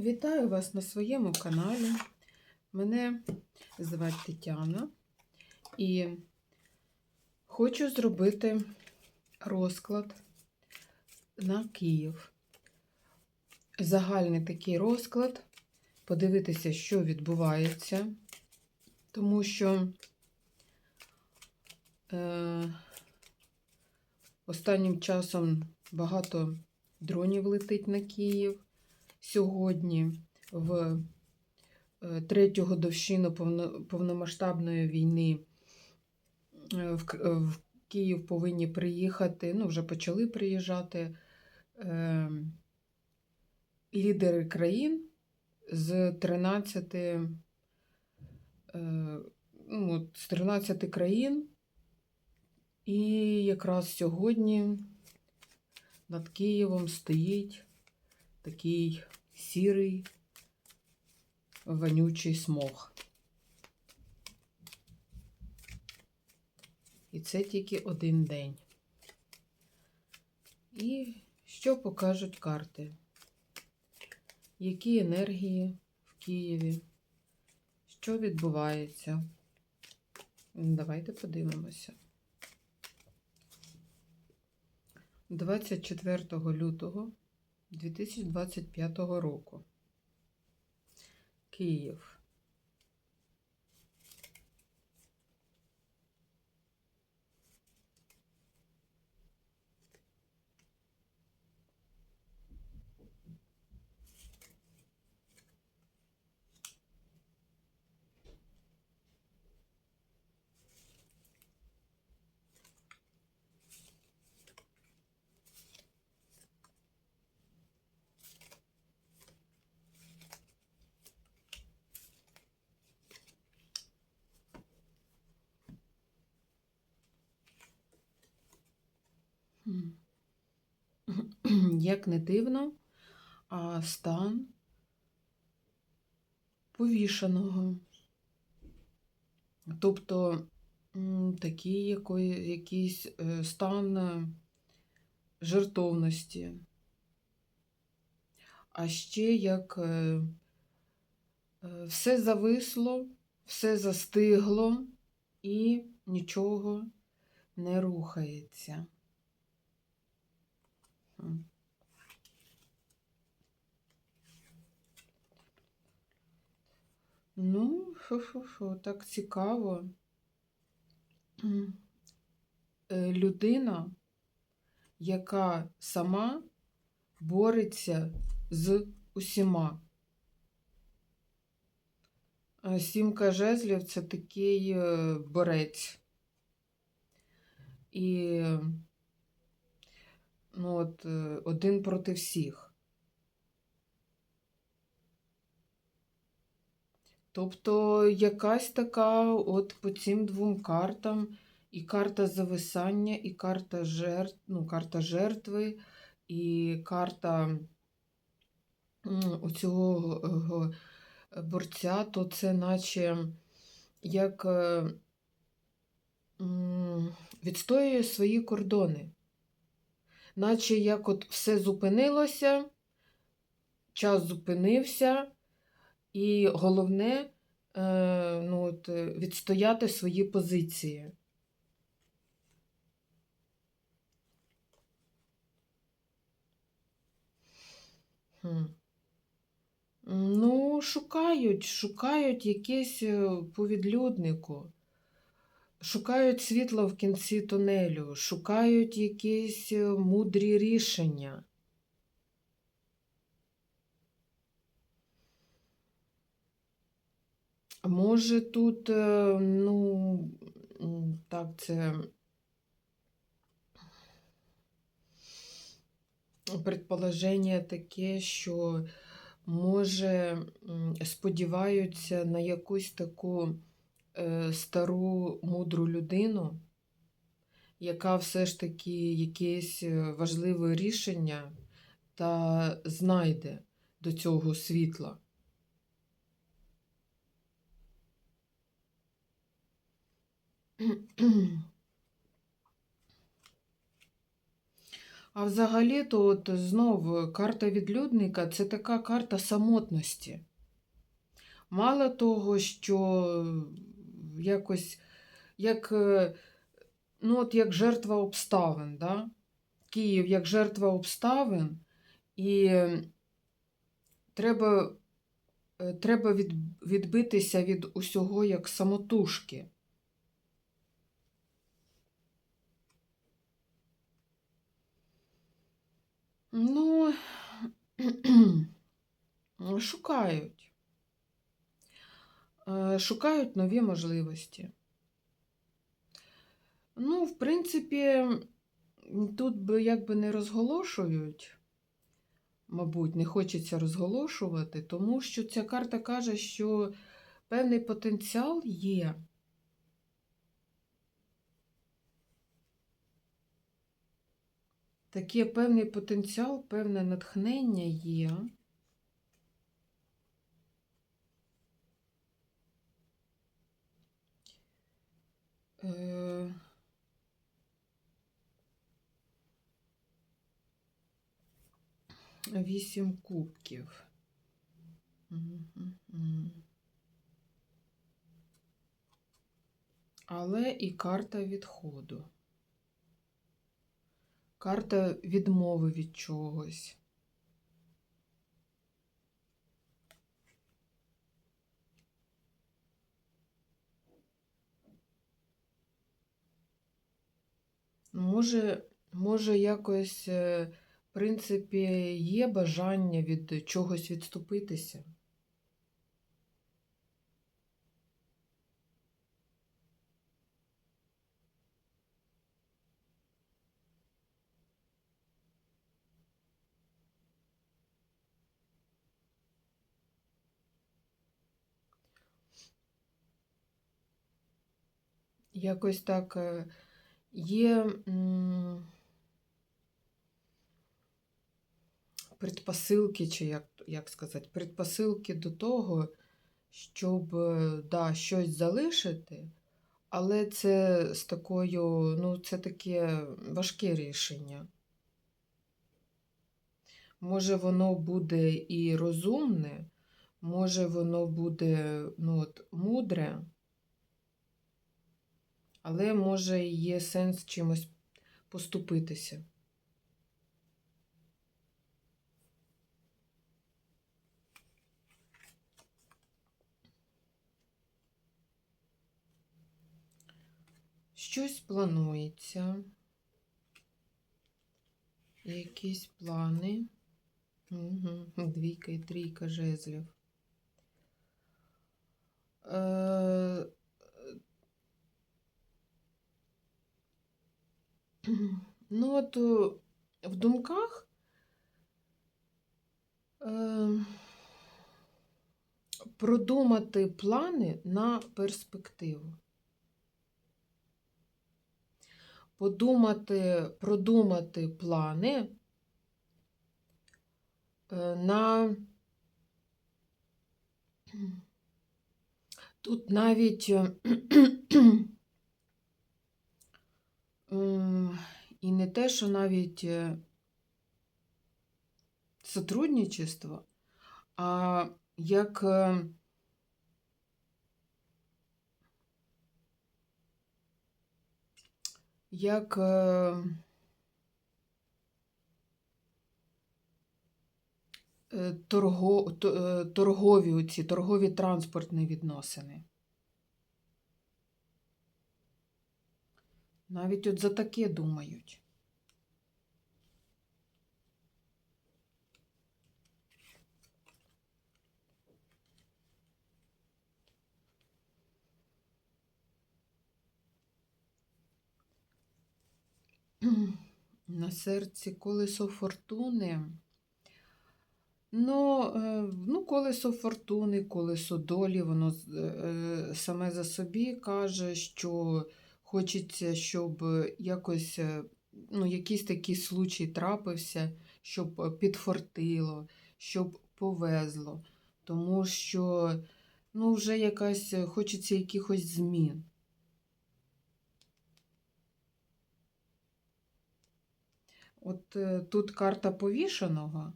Вітаю вас на своєму каналі. Мене звати Тетяна і хочу зробити розклад на Київ. Загальний такий розклад, подивитися, що відбувається, тому що е, останнім часом багато дронів летить на Київ сьогодні в е, третю годовщину повномасштабної війни е, е, в Київ повинні приїхати, ну, вже почали приїжджати лідери країн з 13, е, ну, з 13 країн. І якраз сьогодні над Києвом стоїть такий сірий вонючий смог. І це тільки один день. І що покажуть карти? Які енергії в Києві? Що відбувається? Давайте подивимося. 24 лютого 2025 року. Київ. Як не дивно, а стан повішеного. Тобто такий якийсь е, стан е, жертовності. А ще як е, все зависло, все застигло і нічого не рухається. Ну, фу-фу-фу, так цікаво. Е, Людина, яка сама бореться з усіма. Сімка жезлів це такий е, борець. І ну, от, е, один проти всіх. Тобто якась така от по цим двом картам і карта зависання, і карта жертв, ну, карта жертви, і карта оцього борця, то це наче як е, відстоює свої кордони. Наче як от все зупинилося, час зупинився, і головне е, ну, от, е, відстояти свої позиції. Ну, шукають, шукають якесь е, по відлюднику. Шукають світло в кінці тунелю, шукають якісь е, мудрі рішення. Може, тут, е, ну, так, це предположення таке, що може сподіваються на якусь таку стару мудру людину, яка все ж таки якесь е, важливе рішення та знайде до цього світла. А взагалі-то от знов карта відлюдника це така карта самотності. Мало того, що якось як, е, ну, от як жертва обставин, да? Київ як жертва обставин, і треба, е, треба від, відбитися від усього як самотужки. Ну, шукають. Е, Шукають нові можливості. Ну, в принципі, тут би якби не розголошують, мабуть, не хочеться розголошувати, тому що ця карта каже, що певний потенціал є. Такий певний потенціал, певне натхнення є. Е, Вісім кубків. Але і карта відходу. Карта відмови від чогось. Може, може, якось, е, в принципі, є бажання від чогось відступитися. Якось так е, є предпосилки, чи як, як сказати, предпосилки до того, щоб е, да, щось залишити, але це з такою, ну, це таке важке рішення. Може, воно буде і розумне, може, воно буде ну, от, мудре. Але може є сенс чимось поступитися. Щось планується. Якісь плани. Угу. Двійка і трійка жезлів. Е, Ну, от е, в думках е, продумати плани на перспективу. Подумати, продумати плани е, на тут навіть е, і не те, що навіть е, сотрудничество, а як е, як е, е, торго, е, торгові, оці, торгові транспортні відносини. Навіть от за таке думають. На серці колесо фортуни. Ну, е, ну, колесо фортуни, колесо долі, воно е, саме за собі каже, що хочеться, щоб якось, е, ну, якийсь такий случай трапився, щоб е, підфортило, щоб повезло. Тому що, ну, вже якась е, хочеться якихось змін. От е, тут карта повішеного,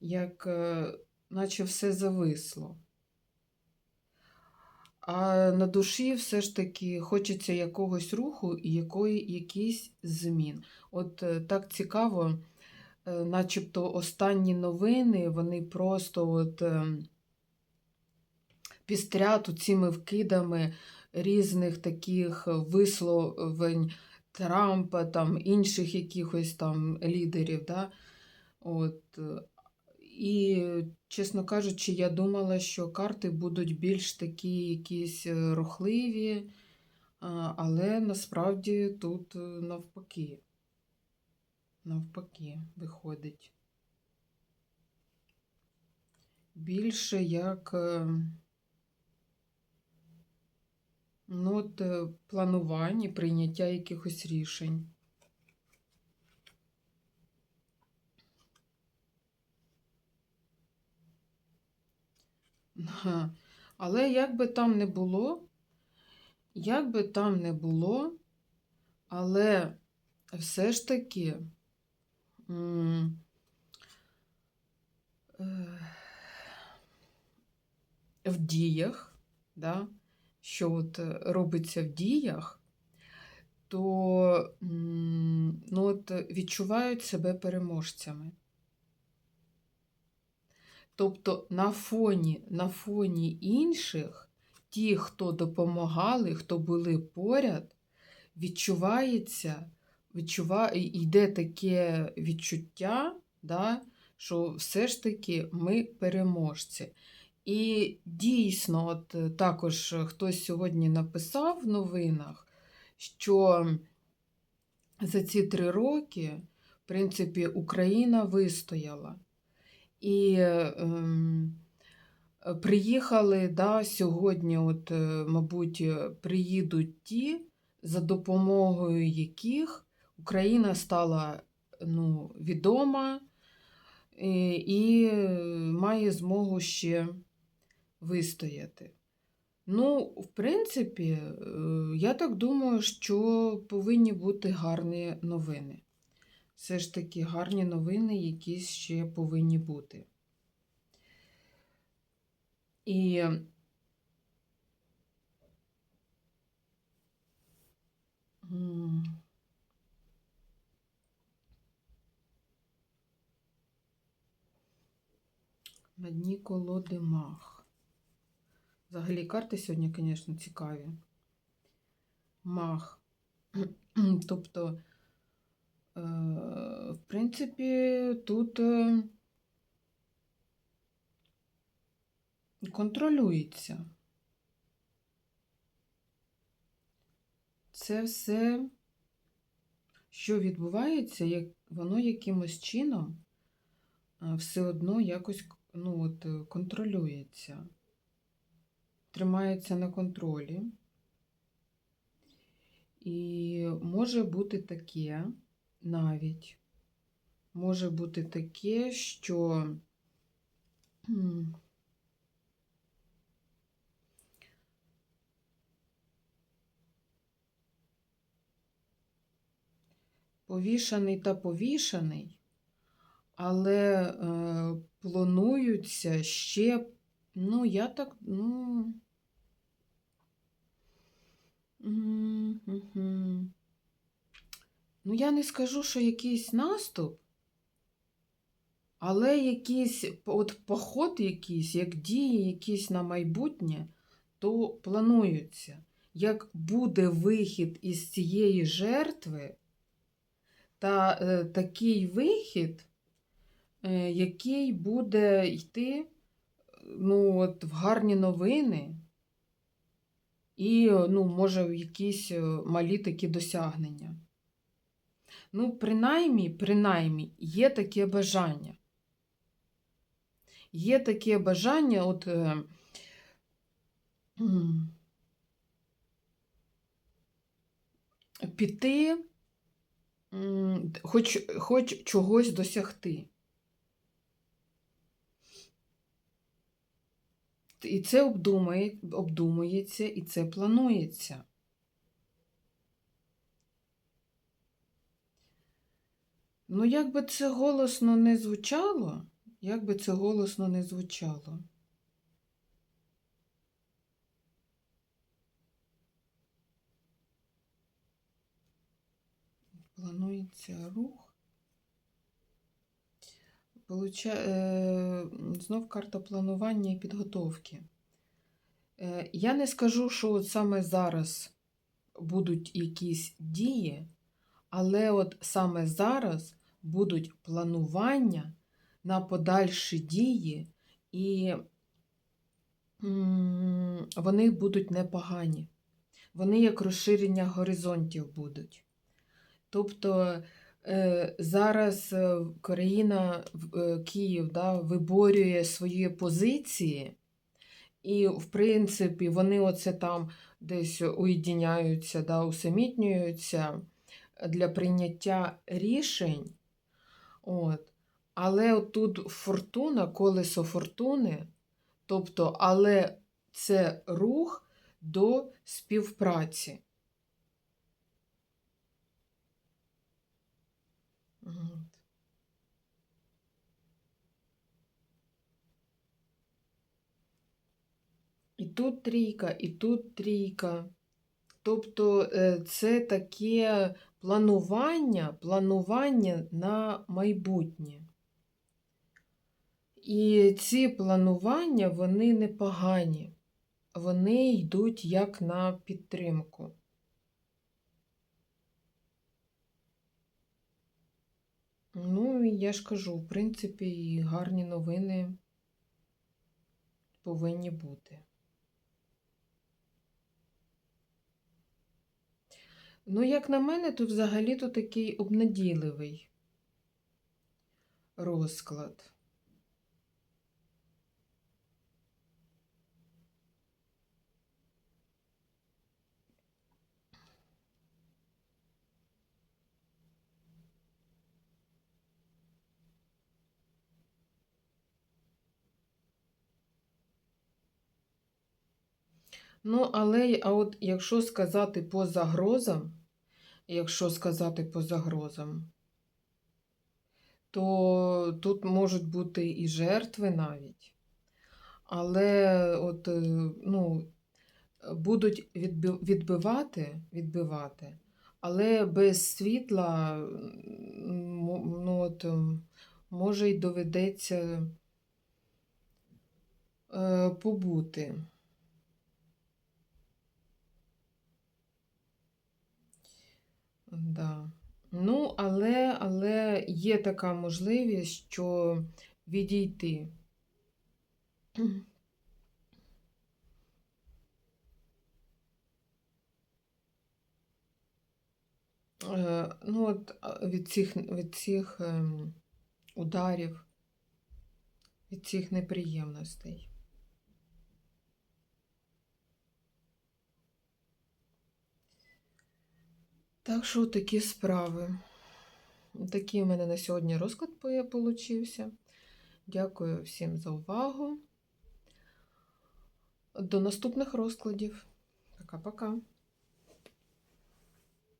як е, наче все зависло. А на душі все ж таки хочеться якогось руху і якої, якийсь змін. От е, так цікаво, е, начебто останні новини, вони просто от е, пістрят цими вкидами різних таких висловлень Трампа, там, інших якихось там лідерів. Да? От. Е, І, чесно кажучи, я думала, що карти будуть більш такі якісь е, рухливі, але насправді тут е, навпаки. Навпаки, виходить. Більше як е, ну, от, е, планування, прийняття якихось рішень. Але як би там не було, як би там не було, але все ж таки е, в діях, да, що от робиться в діях, то ну, от, відчувають себе переможцями. Тобто на фоні, на фоні інших, ті, хто допомагали, хто були поряд, відчувається, відчуває, йде таке відчуття, да, що все ж таки ми переможці. І дійсно, от також хтось сьогодні написав в новинах, що за ці три роки, в принципі, Україна вистояла. І ем, е, приїхали да, сьогодні, от, е, мабуть, е, приїдуть ті, за допомогою яких Україна стала ну, відома і, і е, має змогу ще вистояти. Ну, в принципі, е, я так думаю, що повинні бути гарні новини. Все ж таки гарні новини якісь ще повинні бути. І на дні колоди мах. Взагалі карти сьогодні, звісно, цікаві. Мах. Тобто, в принципі, тут е, контролюється. Це все, що відбувається, як воно якимось чином е, все одно якось ну, от, е, контролюється, тримається на контролі. І може бути таке навіть, може бути таке, що повішаний та повішаний, але е, плануються ще, ну, я так, ну. мгм. Ну, я не скажу, що якийсь наступ, але якийсь от поход якийсь, як дії якісь на майбутнє, то плануються. Як буде вихід із цієї жертви, та е, такий вихід, е, який буде йти ну, от, в гарні новини, і, ну, може, в якісь е, малі такі досягнення. Ну, принаймні, принаймні, є таке бажання. Є таке бажання, от е, піти, хоч, хоч чогось досягти. І це обдумує, обдумується, і це планується. Ну, як би це голосно не звучало, як би це голосно не звучало. Планується рух. Получа... е, Знов карта планування і підготовки. Е, Я не скажу, що от саме зараз будуть якісь дії, але от саме зараз будуть планування на подальші дії, і вони будуть непогані. Вони як розширення горизонтів будуть. Тобто е, зараз е, країна е, Київ да, виборює свої позиції, і, в принципі, вони оце там десь уєдиняються, да, усамітнюються для прийняття рішень. От. Але тут фортуна, колесо фортуни, тобто, але це рух до співпраці. І тут трійка, і тут трійка. Тобто е, це таке планування, планування на майбутнє. І ці планування, вони непогані. Вони йдуть як на підтримку. Ну, я ж кажу, в принципі, гарні новини повинні бути. Ну, як на мене, то взагалі-то такий обнадійливий розклад. Ну, але а от якщо сказати по загрозам, якщо сказати по загрозам, то тут можуть бути і жертви навіть. Але от, е, ну, будуть відби- відбивати, відбивати, але без світла, ну, от, може й доведеться е, побути. Да. Ну, але, але є така можливість, що відійти. Е, Ну, от від цих, від цих ем, ударів, від цих неприємностей. Так що такі справи. Такий у мене на сьогодні розклад получився. Дякую всім за увагу. До наступних розкладів. Пока-пока.